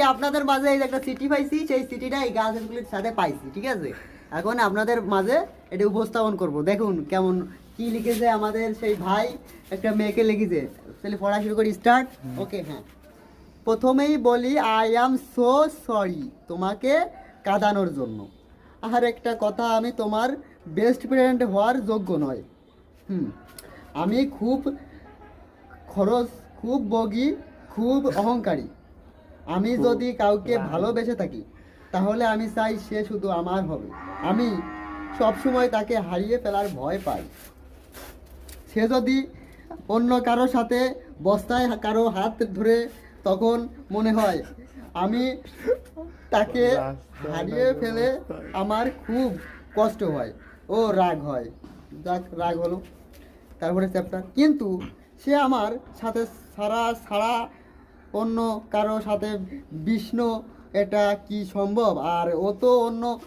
আজকে আপনাদের মাঝে এই যে একটা সিটি পাইছি সেই সিটিটা এই গাছগুলির সাথে পাইছি ঠিক আছে? এখন আপনাদের মাঝে এটা উপস্থাপন করব। দেখুন কেমন কি লিখেছে আমাদের সেই ভাই একটা মেয়েকে লিখেছে। তাহলে পড়া শুরু করি স্টার্ট ওকে হ্যাঁ। প্রথমেই বলি আই অ্যাম সো সরি তোমাকে কাঁদানোর জন্য। আর একটা কথা আমি তোমার বেস্ট ফ্রেন্ড হওয়ার যোগ্য নয়। হুম। আমি খুব খরচ খুব বগি খুব অহংকারী। আমি যদি কাউকে ভালোবেসে থাকি তাহলে আমি চাই সে শুধু আমার হবে। আমি সবসময় তাকে হারিয়ে ফেলার ভয় পাই। সে যদি অন্য কারও সাথে বস্তায় কারও হাত ধরে তখন মনে হয় আমি তাকে হারিয়ে ফেলে আমার খুব কষ্ট হয় ও রাগ হয়। যাক রাগ হলো। তারপরে চ্যাপ্টার কিন্তু সে আমার সাথে সারা সারা অন্য কারও সাথে বিষ্ণু এটা কি সম্ভব? আর ও তো অন্য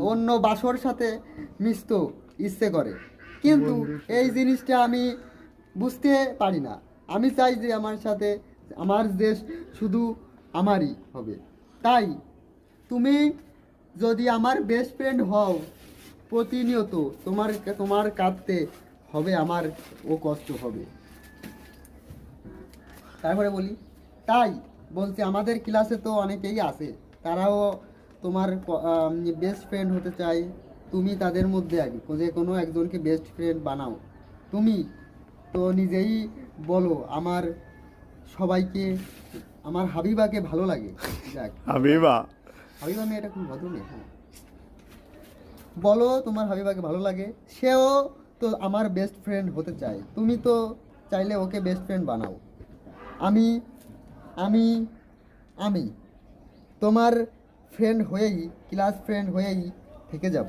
অন্য বাসর সাথে মিশত ইচ্ছে করে। কিন্তু এই জিনিসটা আমি বুঝতে পারি না। আমি চাই যে আমার সাথে আমার দেশ শুধু আমারই হবে। তাই তুমি যদি আমার বেস্ট ফ্রেন্ড হও প্রতিনিয়ত তোমার তোমার কাঁদতে হবে আমার ও কষ্ট হবে। তারপরে বলি। তাই বলছি আমাদের ক্লাসে তো অনেকেই আছে। তারাও তোমার বেস্ট ফ্রেন্ড হতে চায়। তুমি তাদের মধ্যে আগে যে কোনো একজনকে বেস্ট ফ্রেন্ড বানাও। তুমি তো নিজেই বলো আমার সবাইকে আমার হাবিবাকে ভালো লাগে। যাক। হাবিবা? হাবিবা মেয়েটা খুব ভদ্র মেয়ে হ্যাঁ। বলো তোমার হাবিবাকে ভালো লাগে। সেও তো আমার বেস্ট ফ্রেন্ড হতে চায়। তুমি তো চাইলে ওকে বেস্ট ফ্রেন্ড বানাও। আমি আমি আমি তোমার ফ্রেন্ড হয়েই ক্লাস ফ্রেন্ড হয়েই থেকে যাব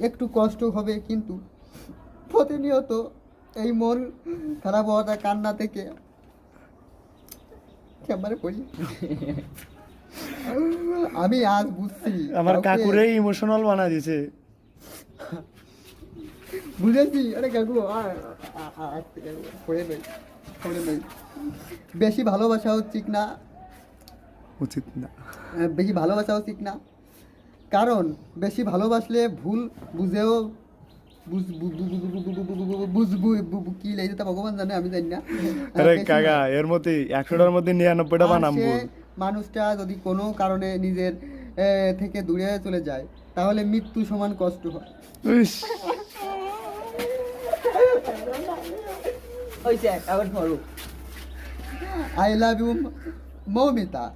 একটু কষ্ট হবে কিন্তু প্রতিনিয়ত এই মন খারাপ হওয়াটা কান্না থেকে ক্যামেরা পড়ি আমি আজ বুঝছি আমার কাকুরে ইমোশনাল বানা দিয়েছে বুঝেছি আরে কাকু আ- আ- আ- আস্তে কাকু, পড়ে নেই পড়ে নেই বেশি ভালোবাসা উচিত না উচিত না বেশি ভালোবাসা উচিত না কারণ বেশি ভালোবাসলে ভুল বুঝেও মানুষটা যদি কোনো কারণে নিজের থেকে দূরে চলে যায় তাহলে মৃত্যু সমান কষ্ট হয় আবার I love you moment ah.